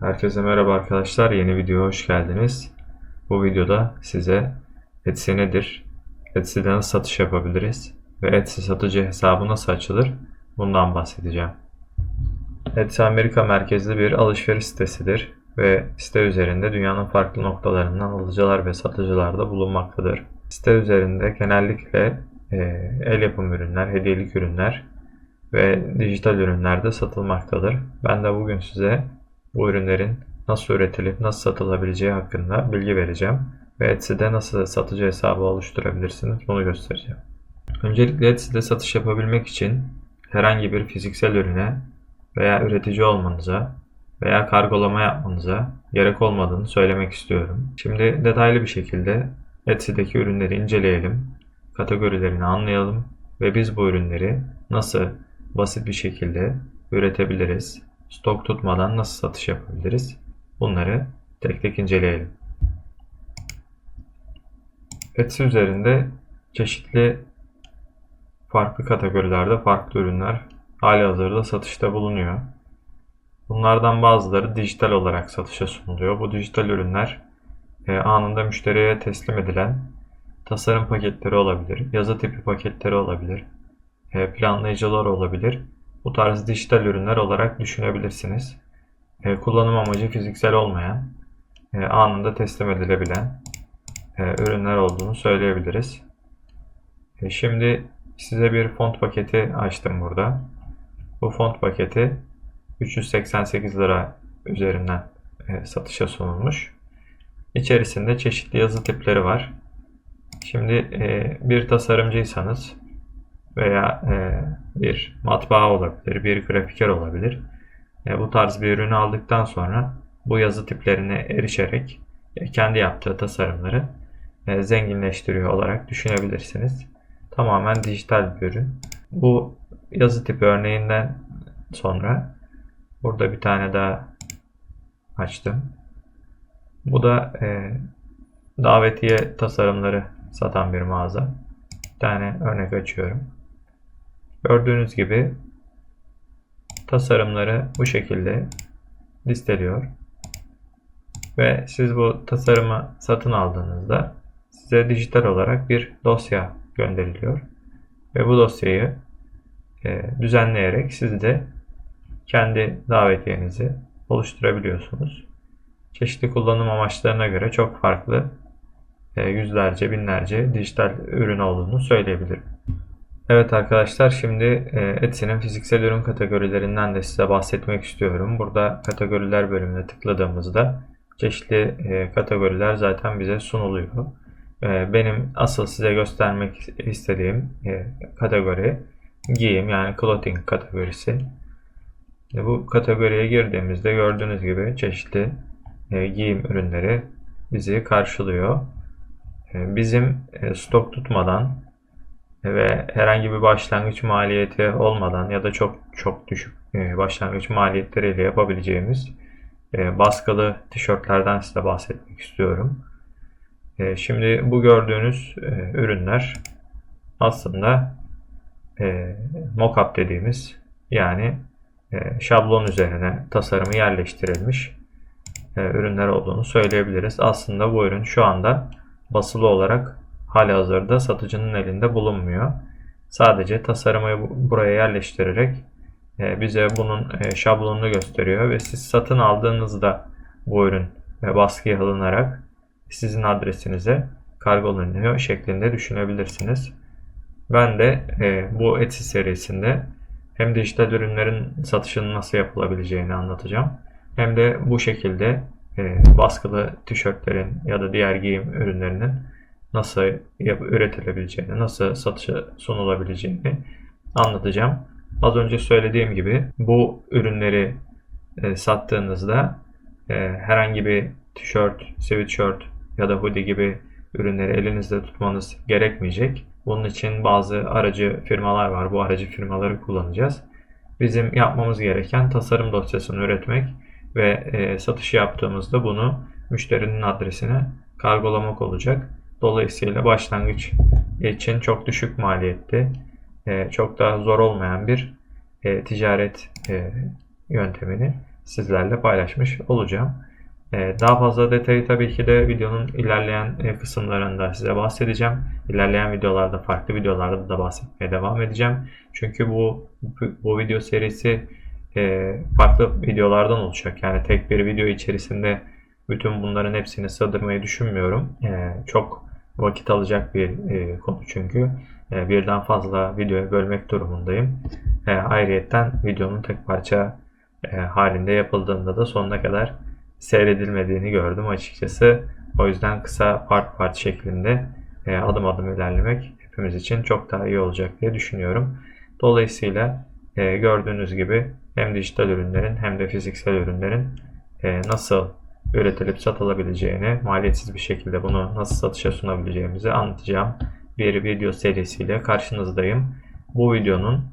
Herkese merhaba arkadaşlar. Yeni videoya hoş geldiniz. Bu videoda size Etsy nedir? Etsy'de nasıl satış yapabiliriz? Ve Etsy satıcı hesabı nasıl açılır? Bundan bahsedeceğim. Etsy Amerika merkezli bir alışveriş sitesidir ve site üzerinde dünyanın farklı noktalarından alıcılar ve satıcılar da bulunmaktadır. Site üzerinde genellikle e, el yapım ürünler, hediyelik ürünler ve dijital ürünler de satılmaktadır. Ben de bugün size bu ürünlerin nasıl üretilip nasıl satılabileceği hakkında bilgi vereceğim ve Etsy'de nasıl satıcı hesabı oluşturabilirsiniz bunu göstereceğim. Öncelikle Etsy'de satış yapabilmek için herhangi bir fiziksel ürüne veya üretici olmanıza veya kargolama yapmanıza gerek olmadığını söylemek istiyorum. Şimdi detaylı bir şekilde Etsy'deki ürünleri inceleyelim, kategorilerini anlayalım ve biz bu ürünleri nasıl basit bir şekilde üretebiliriz, stok tutmadan nasıl satış yapabiliriz bunları tek tek inceleyelim. Etsy üzerinde çeşitli farklı kategorilerde farklı ürünler hali hazırda satışta bulunuyor. Bunlardan bazıları dijital olarak satışa sunuluyor. Bu dijital ürünler e, anında müşteriye teslim edilen tasarım paketleri olabilir, yazı tipi paketleri olabilir, e, planlayıcılar olabilir. Bu tarz dijital ürünler olarak düşünebilirsiniz. E, kullanım amacı fiziksel olmayan, e, anında teslim edilebilen e, ürünler olduğunu söyleyebiliriz. E, şimdi size bir font paketi açtım burada. Bu font paketi 388 lira üzerinden e, satışa sunulmuş. İçerisinde çeşitli yazı tipleri var. Şimdi e, bir tasarımcıysanız veya e, bir matbaa olabilir, bir grafiker olabilir. E, bu tarz bir ürünü aldıktan sonra bu yazı tiplerine erişerek e, kendi yaptığı tasarımları e, zenginleştiriyor olarak düşünebilirsiniz. Tamamen dijital bir ürün. Bu yazı tipi örneğinden sonra burada bir tane daha açtım. Bu da e, davetiye tasarımları satan bir mağaza. Bir tane örnek açıyorum. Gördüğünüz gibi tasarımları bu şekilde listeliyor. Ve siz bu tasarımı satın aldığınızda size dijital olarak bir dosya gönderiliyor. Ve bu dosyayı e, düzenleyerek siz de kendi davetiyenizi oluşturabiliyorsunuz. Çeşitli kullanım amaçlarına göre çok farklı e, yüzlerce binlerce dijital ürün olduğunu söyleyebilirim. Evet arkadaşlar şimdi e, Etsy'nin fiziksel ürün kategorilerinden de size bahsetmek istiyorum. Burada kategoriler bölümüne tıkladığımızda çeşitli e, kategoriler zaten bize sunuluyor. E, benim asıl size göstermek istediğim kategori giyim yani clothing kategorisi. Bu kategoriye girdiğimizde gördüğünüz gibi çeşitli giyim ürünleri bizi karşılıyor. Bizim stok tutmadan ve herhangi bir başlangıç maliyeti olmadan ya da çok çok düşük e, başlangıç maliyetleriyle yapabileceğimiz e, baskılı tişörtlerden size bahsetmek istiyorum. E, şimdi bu gördüğünüz ürünler aslında mockup dediğimiz yani şablon üzerine tasarımı yerleştirilmiş ürünler olduğunu söyleyebiliriz. Aslında bu ürün şu anda basılı olarak hali hazırda satıcının elinde bulunmuyor. Sadece tasarımı buraya yerleştirerek e, bize bunun e, şablonunu gösteriyor ve siz satın aldığınızda bu ürün baskıya alınarak sizin adresinize kargolanıyor şeklinde düşünebilirsiniz. Ben de e, bu Etsy serisinde hem dijital ürünlerin satışının nasıl yapılabileceğini anlatacağım. Hem de bu şekilde baskılı tişörtlerin ya da diğer giyim ürünlerinin nasıl üretilebileceğini, nasıl satışa sunulabileceğini anlatacağım. Az önce söylediğim gibi bu ürünleri e, sattığınızda e, herhangi bir tişört, sweatshirt ya da hoodie gibi ürünleri elinizde tutmanız gerekmeyecek. Bunun için bazı aracı firmalar var. Bu aracı firmaları kullanacağız. Bizim yapmamız gereken tasarım dosyasını üretmek ve e, satışı yaptığımızda bunu müşterinin adresine kargolamak olacak. Dolayısıyla başlangıç için çok düşük maliyetli, e, çok da zor olmayan bir e, ticaret e, yöntemini sizlerle paylaşmış olacağım. Daha fazla detayı tabii ki de videonun ilerleyen kısımlarında size bahsedeceğim. İlerleyen videolarda, farklı videolarda da bahsetmeye devam edeceğim. Çünkü bu bu video serisi farklı videolardan olacak. Yani tek bir video içerisinde bütün bunların hepsini sığdırmayı düşünmüyorum. Çok vakit alacak bir konu çünkü. Birden fazla videoya bölmek durumundayım. Ayrıyetten videonun tek parça halinde yapıldığında da sonuna kadar seyredilmediğini gördüm açıkçası. O yüzden kısa part part şeklinde e, adım adım ilerlemek hepimiz için çok daha iyi olacak diye düşünüyorum. Dolayısıyla e, gördüğünüz gibi hem dijital ürünlerin hem de fiziksel ürünlerin e, nasıl üretilip satılabileceğini, maliyetsiz bir şekilde bunu nasıl satışa sunabileceğimizi anlatacağım bir video serisiyle karşınızdayım. Bu videonun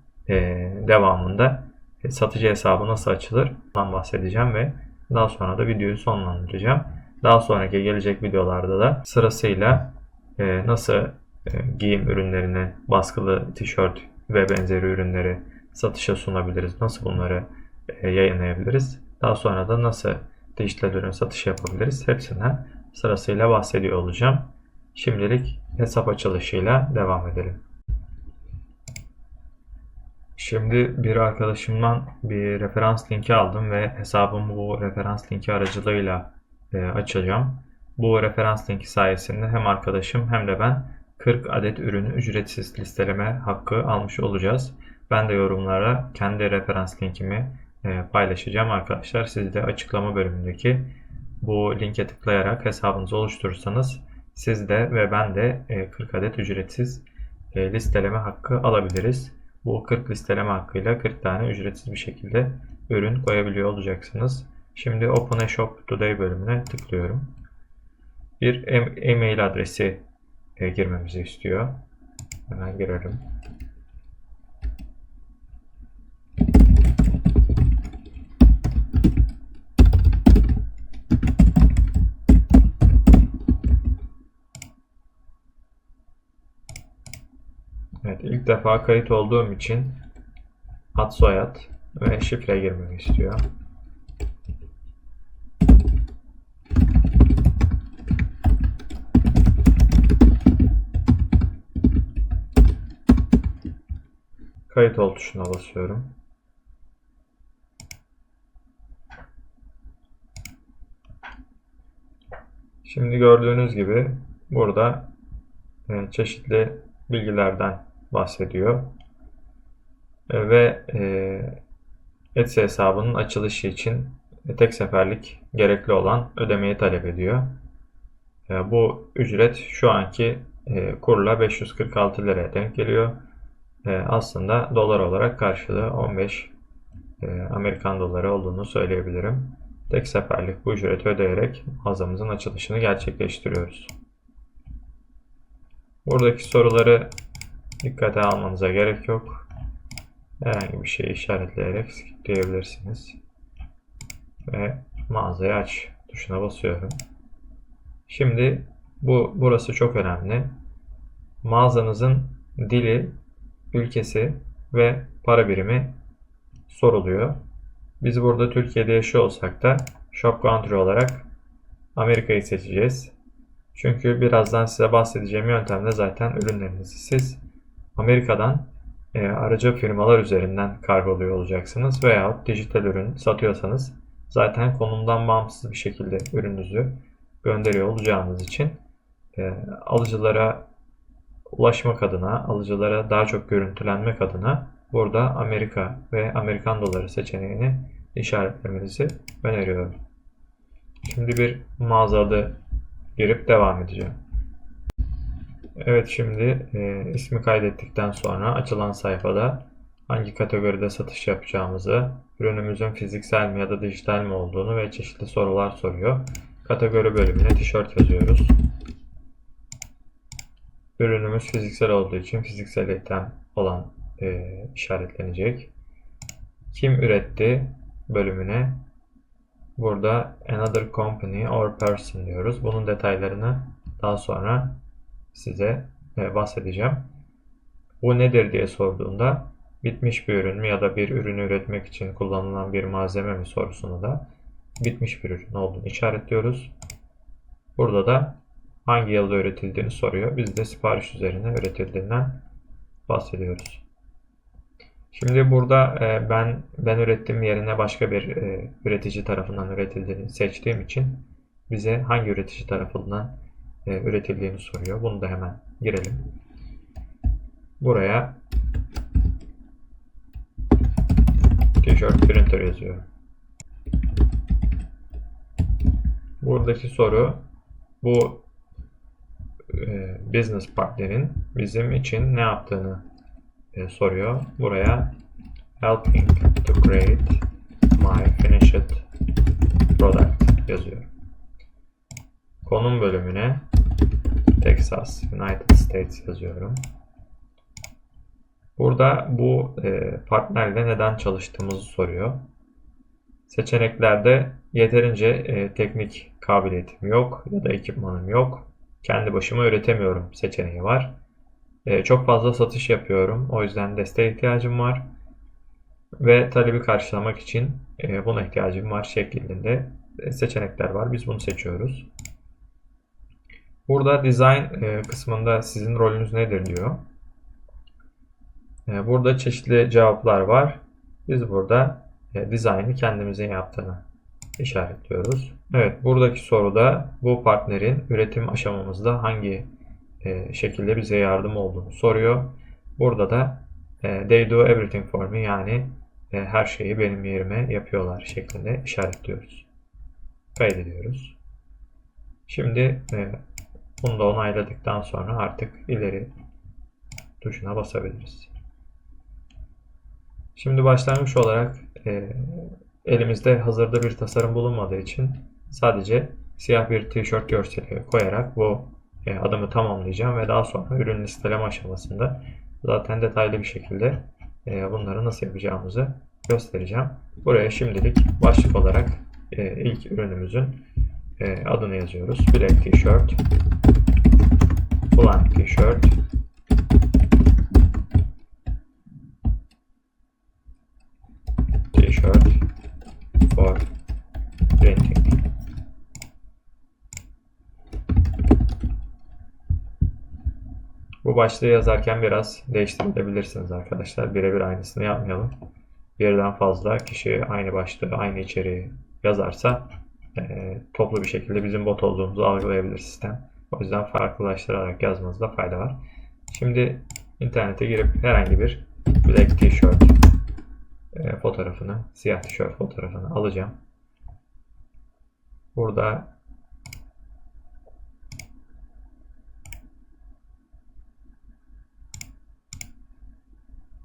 devamında satıcı hesabı nasıl açılır ondan bahsedeceğim ve daha sonra da videoyu sonlandıracağım. Daha sonraki gelecek videolarda da sırasıyla e, nasıl e, giyim ürünlerini, baskılı tişört ve benzeri ürünleri satışa sunabiliriz, nasıl bunları e, yayınlayabiliriz, daha sonra da nasıl dijital ürün satışı yapabiliriz hepsinden sırasıyla bahsediyor olacağım. Şimdilik hesap açılışıyla devam edelim. Şimdi bir arkadaşımdan bir referans linki aldım ve hesabımı bu referans linki aracılığıyla e, açacağım. Bu referans linki sayesinde hem arkadaşım hem de ben 40 adet ürünü ücretsiz listeleme hakkı almış olacağız. Ben de yorumlara kendi referans linkimi paylaşacağım arkadaşlar. Siz de açıklama bölümündeki bu linke tıklayarak hesabınızı oluşturursanız siz de ve ben de 40 e, adet ücretsiz listeleme hakkı alabiliriz. Bu 40 listeleme hakkıyla 40 tane ücretsiz bir şekilde ürün koyabiliyor olacaksınız. Şimdi Open a Shop Today bölümüne tıklıyorum. Bir e-mail adresi e, girmemizi istiyor. Hemen girelim. Evet ilk defa kayıt olduğum için ad soyad ve şifre girmemi istiyor. Kayıt ol tuşuna basıyorum. Şimdi gördüğünüz gibi burada e, çeşitli bilgilerden bahsediyor. E, ve e, Etsy hesabının açılışı için tek seferlik gerekli olan ödemeyi talep ediyor. E, bu ücret şu anki kurla 546 liraya denk geliyor. Aslında dolar olarak karşılığı 15 Amerikan doları olduğunu söyleyebilirim. Tek seferlik bu ücreti ödeyerek mağazamızın açılışını gerçekleştiriyoruz. Buradaki soruları dikkate almanıza gerek yok. Herhangi bir şey işaretleyerek skippleyebilirsiniz. Ve mağazayı aç tuşuna basıyorum. Şimdi bu burası çok önemli. Mağazanızın dili, ülkesi ve para birimi soruluyor. Biz burada Türkiye'de yaşıyor olsak da shop country olarak Amerika'yı seçeceğiz. Çünkü birazdan size bahsedeceğim yöntemle zaten ürünlerinizi siz Amerika'dan e, aracı firmalar üzerinden kargoluyor olacaksınız veya dijital ürün satıyorsanız zaten konumdan bağımsız bir şekilde ürününüzü gönderiyor olacağınız için e, alıcılara ulaşmak adına, alıcılara daha çok görüntülenmek adına burada Amerika ve Amerikan doları seçeneğini işaretlemenizi öneriyorum. Şimdi bir mağaza adı girip devam edeceğim. Evet şimdi e, ismi kaydettikten sonra açılan sayfada hangi kategoride satış yapacağımızı, ürünümüzün fiziksel mi ya da dijital mi olduğunu ve çeşitli sorular soruyor. Kategori bölümüne tişört yazıyoruz. Ürünümüz fiziksel olduğu için fiziksel item olan e, işaretlenecek. Kim üretti bölümüne burada another company or person diyoruz. Bunun detaylarını daha sonra size e, bahsedeceğim. Bu nedir diye sorduğunda bitmiş bir ürün mü ya da bir ürünü üretmek için kullanılan bir malzeme mi sorusunu da bitmiş bir ürün olduğunu işaretliyoruz. Burada da hangi yılda üretildiğini soruyor. Biz de sipariş üzerine üretildiğinden bahsediyoruz. Şimdi burada e, ben ben ürettiğim yerine başka bir e, üretici tarafından üretildiğini seçtiğim için bize hangi üretici tarafından e, üretildiğini soruyor. Bunu da hemen girelim. Buraya T-shirt printer yazıyorum. Buradaki soru bu e, business partnerin bizim için ne yaptığını e, soruyor. Buraya helping to create my finished product yazıyor. Konum bölümüne Texas, United States yazıyorum. Burada bu e, partnerle neden çalıştığımızı soruyor. Seçeneklerde yeterince e, teknik kabiliyetim yok ya da ekipmanım yok. Kendi başıma üretemiyorum seçeneği var. E, çok fazla satış yapıyorum. O yüzden desteğe ihtiyacım var. Ve talebi karşılamak için e, buna ihtiyacım var şeklinde seçenekler var. Biz bunu seçiyoruz. Burada design e, kısmında sizin rolünüz nedir diyor. E, burada çeşitli cevaplar var. Biz burada e, dizaynı kendimizin yaptığını işaretliyoruz. Evet buradaki soruda bu partnerin üretim aşamamızda hangi şekilde bize yardım olduğunu soruyor. Burada da they do everything for me yani her şeyi benim yerime yapıyorlar şeklinde işaretliyoruz. Kaydediyoruz. Şimdi bunu da onayladıktan sonra artık ileri tuşuna basabiliriz. Şimdi başlangıç olarak e, elimizde hazırda bir tasarım bulunmadığı için sadece siyah bir tişört görseli koyarak bu e, adımı tamamlayacağım ve daha sonra ürün listeleme aşamasında zaten detaylı bir şekilde e, bunları nasıl yapacağımızı göstereceğim. Buraya şimdilik başlık olarak e, ilk ürünümüzün e, adını yazıyoruz. Black T-shirt, Blank T-shirt, T-shirt for printing. Bu başlığı yazarken biraz değiştirebilirsiniz arkadaşlar. Birebir aynısını yapmayalım. Birden fazla kişi aynı başlığı, aynı içeriği yazarsa e, toplu bir şekilde bizim bot olduğumuzu algılayabilir sistem. O yüzden farklılaştırarak yazmanızda fayda var. Şimdi internete girip herhangi bir black t-shirt e, fotoğrafını, siyah tişört fotoğrafını alacağım. Burada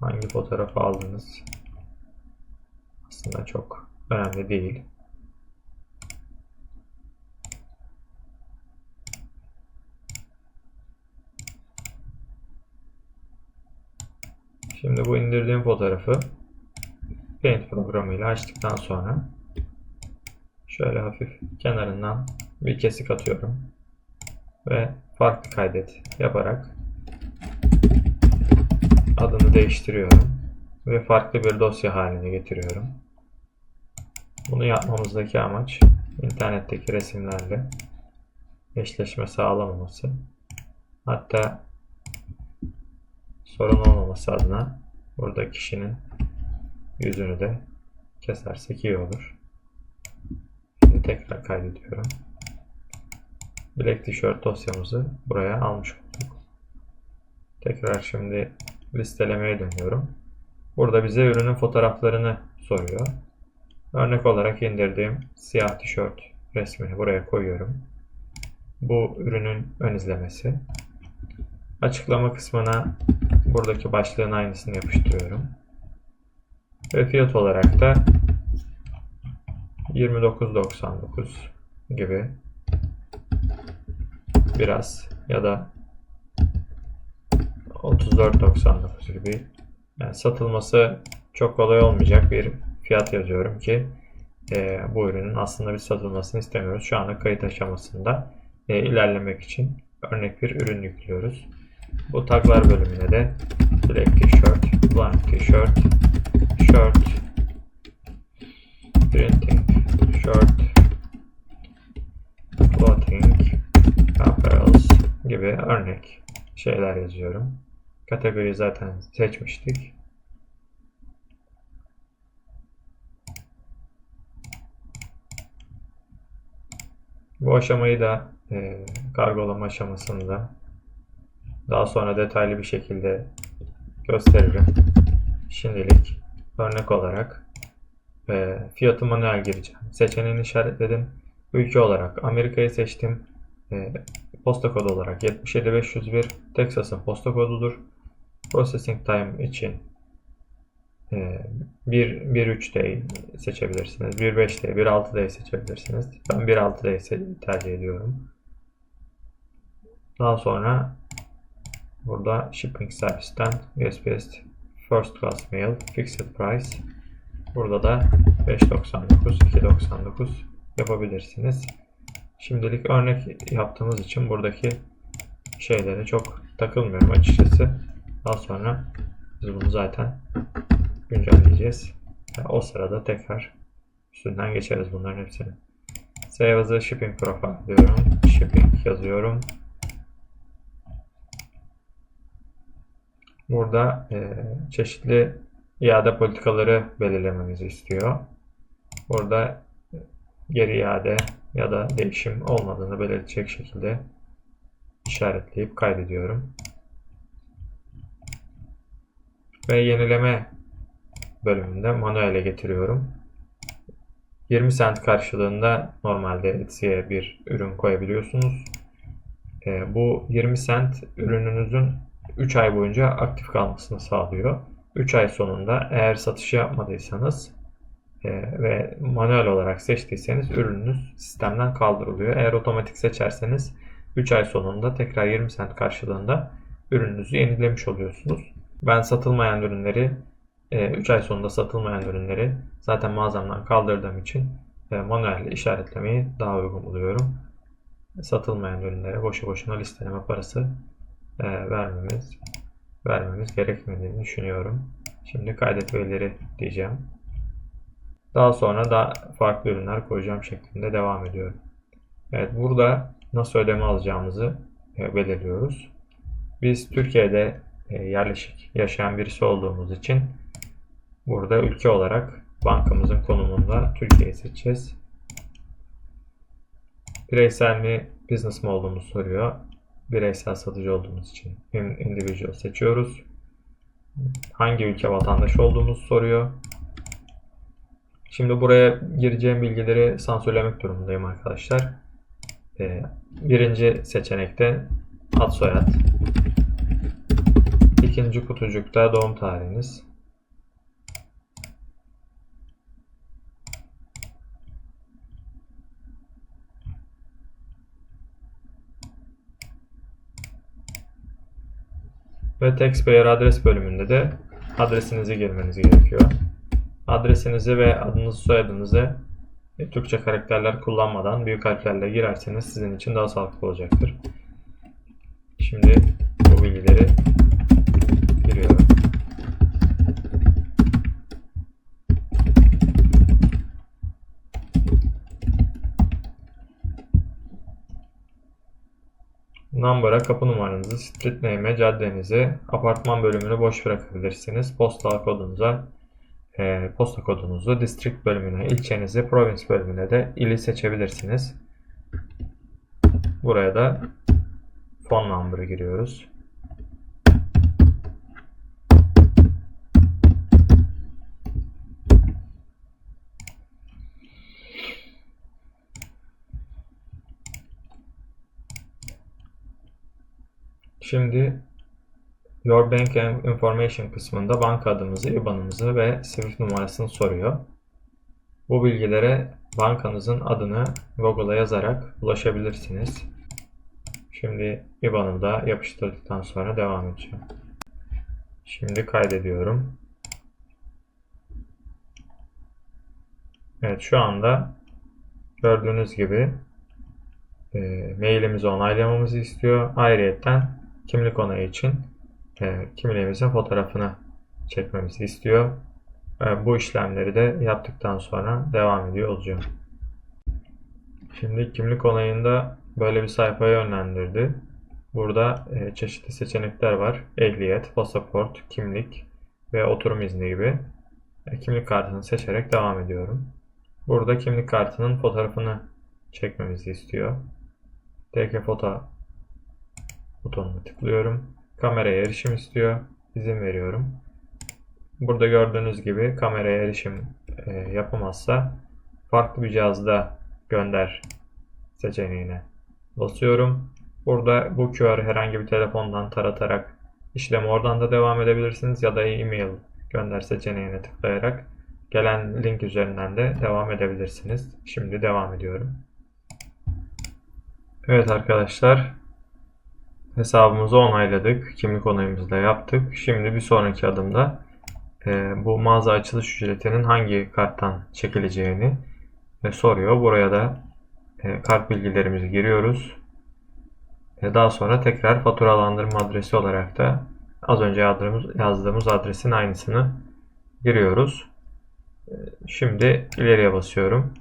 hangi fotoğrafı aldınız aslında çok önemli değil. Şimdi bu indirdiğim fotoğrafı Paint programıyla açtıktan sonra şöyle hafif kenarından bir kesik atıyorum ve farklı kaydet yaparak adını değiştiriyorum ve farklı bir dosya haline getiriyorum. Bunu yapmamızdaki amaç internetteki resimlerle eşleşme sağlamaması. Hatta sorun olmaması adına burada kişinin yüzünü de kesersek iyi olur. Şimdi tekrar kaydediyorum. Black T-shirt dosyamızı buraya almış olduk. Tekrar şimdi listelemeye dönüyorum. Burada bize ürünün fotoğraflarını soruyor. Örnek olarak indirdiğim siyah tişört resmini buraya koyuyorum. Bu ürünün ön izlemesi. Açıklama kısmına buradaki başlığın aynısını yapıştırıyorum. Ve fiyat olarak da 29.99 gibi biraz ya da 34.99 gibi yani satılması çok kolay olmayacak bir fiyat yazıyorum ki e, bu ürünün aslında biz satılmasını istemiyoruz. Şu anda kayıt aşamasında e, ilerlemek için örnek bir ürün yüklüyoruz. Bu taglar bölümüne de Black T-shirt blank t-shirt, shirt, printing, shirt, clothing, apparels gibi örnek şeyler yazıyorum. Kategoriyi zaten seçmiştik. Bu aşamayı da e, kargolama aşamasında daha sonra detaylı bir şekilde gösteririm. Şimdilik örnek olarak e, fiyatı manuel gireceğim. Seçeneğini işaretledim. Ülke olarak Amerika'yı seçtim. E, posta kodu olarak 77501 Texas'ın posta kodudur. Processing time için e, 1.3D seçebilirsiniz. 1.5D, 1.6D seçebilirsiniz. Ben 1.6D tercih ediyorum. Daha sonra burada shipping servisten USPS first class mail fixed price burada da 5.99 2.99 yapabilirsiniz. Şimdilik örnek yaptığımız için buradaki şeylere çok takılmıyorum açıkçası. Daha sonra biz bunu zaten güncelleyeceğiz. Yani o sırada tekrar üstünden geçeriz bunların hepsini. Save as a shipping profile diyorum. Shipping yazıyorum. Burada e, çeşitli iade politikaları belirlememizi istiyor. Burada geri iade ya da değişim olmadığını belirtecek şekilde işaretleyip kaydediyorum. Ve yenileme bölümünde manuele getiriyorum. 20 cent karşılığında normalde Etsy'e bir ürün koyabiliyorsunuz. E, bu 20 cent ürününüzün 3 ay boyunca aktif kalmasını sağlıyor. 3 ay sonunda eğer satış yapmadıysanız e, ve manuel olarak seçtiyseniz ürününüz sistemden kaldırılıyor. Eğer otomatik seçerseniz 3 ay sonunda tekrar 20 cent karşılığında ürününüzü yenilemiş oluyorsunuz. Ben satılmayan ürünleri 3 ay sonunda satılmayan ürünleri zaten mağazamdan kaldırdığım için e, manuel işaretlemeyi daha uygun buluyorum. Satılmayan ürünlere boşu boşuna listeleme parası e, vermemiz vermemiz gerekmediğini düşünüyorum. Şimdi kaydet verileri diyeceğim. Daha sonra da farklı ürünler koyacağım şeklinde devam ediyorum. Evet burada nasıl ödeme alacağımızı e, belirliyoruz. Biz Türkiye'de yerleşik yaşayan birisi olduğumuz için Burada ülke olarak bankamızın konumunda Türkiye'yi seçeceğiz. Bireysel mi, business mi olduğumuzu soruyor. Bireysel satıcı olduğumuz için individual seçiyoruz. Hangi ülke vatandaşı olduğumuzu soruyor. Şimdi buraya gireceğim bilgileri sansürlemek durumundayım arkadaşlar. Ee, birinci seçenekte ad soyad. İkinci kutucukta doğum tarihiniz. Ve taxpayer adres bölümünde de adresinizi girmeniz gerekiyor. Adresinizi ve adınızı soyadınızı e, Türkçe karakterler kullanmadan büyük harflerle girerseniz sizin için daha sağlıklı olacaktır. Şimdi bu bilgileri giriyorum. Number'a kapı numaranızı, street name'e caddenizi, apartman bölümünü boş bırakabilirsiniz. Postal kodunuza, e, posta kodunuzu, district bölümüne, ilçenizi, province bölümüne de ili seçebilirsiniz. Buraya da phone number'ı giriyoruz. Şimdi Your Bank Information kısmında banka adımızı, IBAN'ımızı ve SWIFT numarasını soruyor. Bu bilgilere bankanızın adını Google'a yazarak ulaşabilirsiniz. Şimdi IBAN'ımı da yapıştırdıktan sonra devam edeceğim. Şimdi kaydediyorum. Evet şu anda gördüğünüz gibi e, mailimizi onaylamamızı istiyor. Ayrıyeten kimlik onayı için e, kimliğimizin fotoğrafını çekmemizi istiyor. E, bu işlemleri de yaptıktan sonra devam ediyor olacağım. Şimdi kimlik onayında böyle bir sayfaya yönlendirdi. Burada e, çeşitli seçenekler var. Ehliyet, pasaport, kimlik ve oturum izni gibi. E, kimlik kartını seçerek devam ediyorum. Burada kimlik kartının fotoğrafını çekmemizi istiyor. TK foto butonuna tıklıyorum. Kameraya erişim istiyor. İzin veriyorum. Burada gördüğünüz gibi kameraya erişim e, yapamazsa farklı bir cihazda gönder seçeneğine basıyorum. Burada bu QR herhangi bir telefondan taratarak işlemi oradan da devam edebilirsiniz ya da e-mail gönder seçeneğine tıklayarak gelen link üzerinden de devam edebilirsiniz. Şimdi devam ediyorum. Evet arkadaşlar hesabımızı onayladık. Kimlik onayımızı da yaptık. Şimdi bir sonraki adımda e, bu mağaza açılış ücretinin hangi karttan çekileceğini e, soruyor. Buraya da e, kart bilgilerimizi giriyoruz. E, daha sonra tekrar faturalandırma adresi olarak da az önce yazdığımız, yazdığımız adresin aynısını giriyoruz. E, şimdi ileriye basıyorum.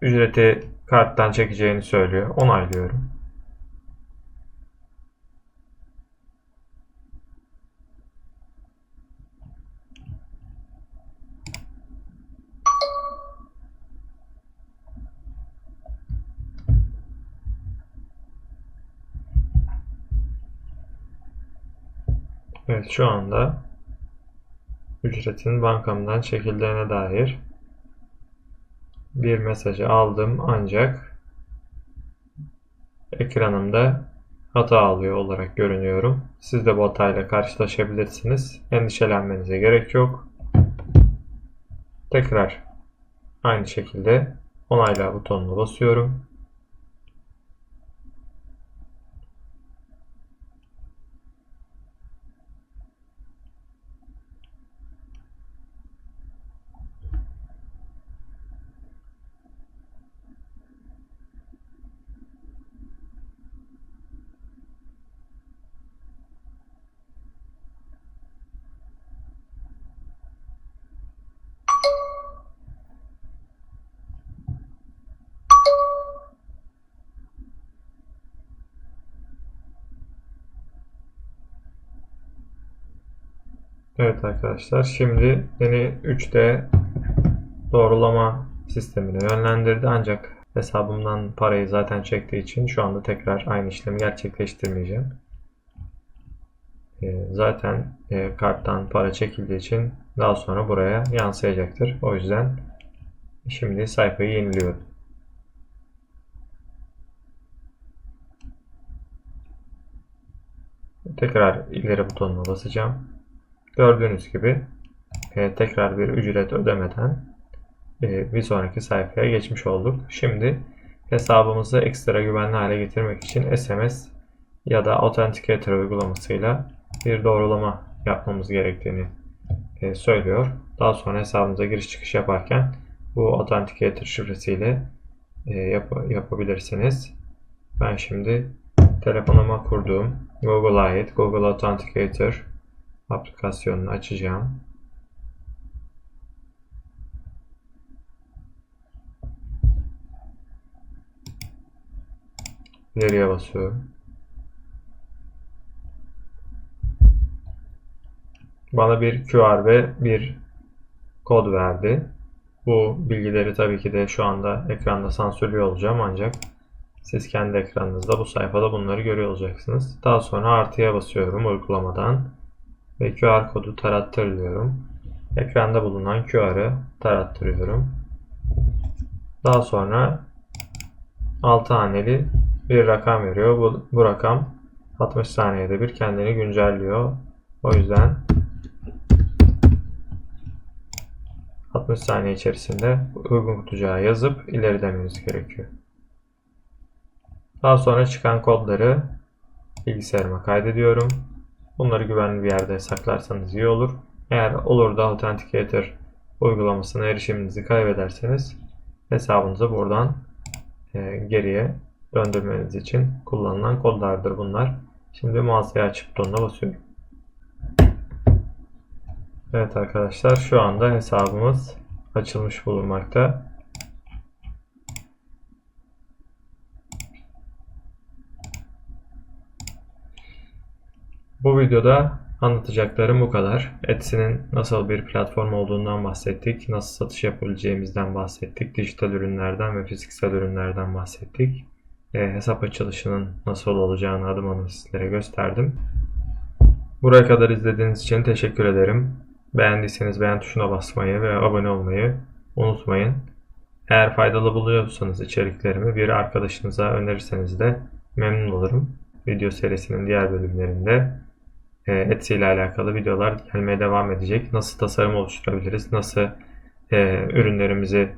Ücreti karttan çekeceğini söylüyor. Onaylıyorum. Evet şu anda ücretin bankamdan çekildiğine dair bir mesajı aldım ancak ekranımda hata alıyor olarak görünüyorum. Siz de bu hatayla karşılaşabilirsiniz. Endişelenmenize gerek yok. Tekrar aynı şekilde onayla butonuna basıyorum. Evet arkadaşlar şimdi beni 3D doğrulama sistemine yönlendirdi ancak hesabımdan parayı zaten çektiği için şu anda tekrar aynı işlemi gerçekleştirmeyeceğim. Ee, zaten e, karttan para çekildiği için daha sonra buraya yansıyacaktır. O yüzden şimdi sayfayı yeniliyorum. Tekrar ileri butonuna basacağım. Gördüğünüz gibi e, tekrar bir ücret ödemeden e, bir sonraki sayfaya geçmiş olduk. Şimdi hesabımızı ekstra güvenli hale getirmek için SMS ya da Authenticator uygulamasıyla bir doğrulama yapmamız gerektiğini e, söylüyor. Daha sonra hesabımıza giriş çıkış yaparken bu Authenticator şifresiyle e, yap yapabilirsiniz. Ben şimdi telefonuma kurduğum Google ait Google Authenticator aplikasyonunu açacağım. İleriye basıyorum. Bana bir QR ve bir kod verdi. Bu bilgileri tabii ki de şu anda ekranda sansürlüyor olacağım ancak siz kendi ekranınızda bu sayfada bunları görüyor olacaksınız. Daha sonra artıya basıyorum uygulamadan ve QR kodu tarattır diyorum. Ekranda bulunan QR'ı tarattırıyorum. Daha sonra 6 haneli bir rakam veriyor. Bu, bu rakam 60 saniyede bir kendini güncelliyor. O yüzden 60 saniye içerisinde uygun kutucuğa yazıp ileri dememiz gerekiyor. Daha sonra çıkan kodları bilgisayarıma kaydediyorum. Bunları güvenli bir yerde saklarsanız iyi olur. Eğer olur da Authenticator uygulamasına erişiminizi kaybederseniz hesabınızı buradan e, geriye döndürmeniz için kullanılan kodlardır bunlar. Şimdi mağazayı aç butonuna basıyorum. Evet arkadaşlar şu anda hesabımız açılmış bulunmakta. Bu videoda anlatacaklarım bu kadar. Etsy'nin nasıl bir platform olduğundan bahsettik. Nasıl satış yapabileceğimizden bahsettik. Dijital ürünlerden ve fiziksel ürünlerden bahsettik. E, hesap açılışının nasıl olacağını adım adım sizlere gösterdim. Buraya kadar izlediğiniz için teşekkür ederim. Beğendiyseniz beğen tuşuna basmayı ve abone olmayı unutmayın. Eğer faydalı buluyorsanız içeriklerimi bir arkadaşınıza önerirseniz de memnun olurum. Video serisinin diğer bölümlerinde e, Etsy ile alakalı videolar gelmeye devam edecek. Nasıl tasarım oluşturabiliriz, nasıl e, ürünlerimizi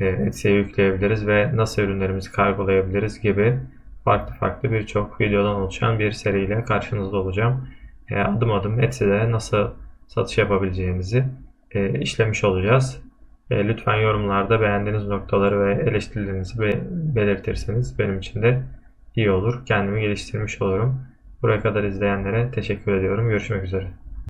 e, Etsy'ye yükleyebiliriz ve nasıl ürünlerimizi kargolayabiliriz gibi farklı farklı birçok videodan oluşan bir seriyle karşınızda olacağım. E, adım adım Etsy'de nasıl satış yapabileceğimizi e, işlemiş olacağız. E, lütfen yorumlarda beğendiğiniz noktaları ve eleştirilerinizi be- belirtirseniz benim için de iyi olur. Kendimi geliştirmiş olurum. Buraya kadar izleyenlere teşekkür ediyorum. Görüşmek üzere.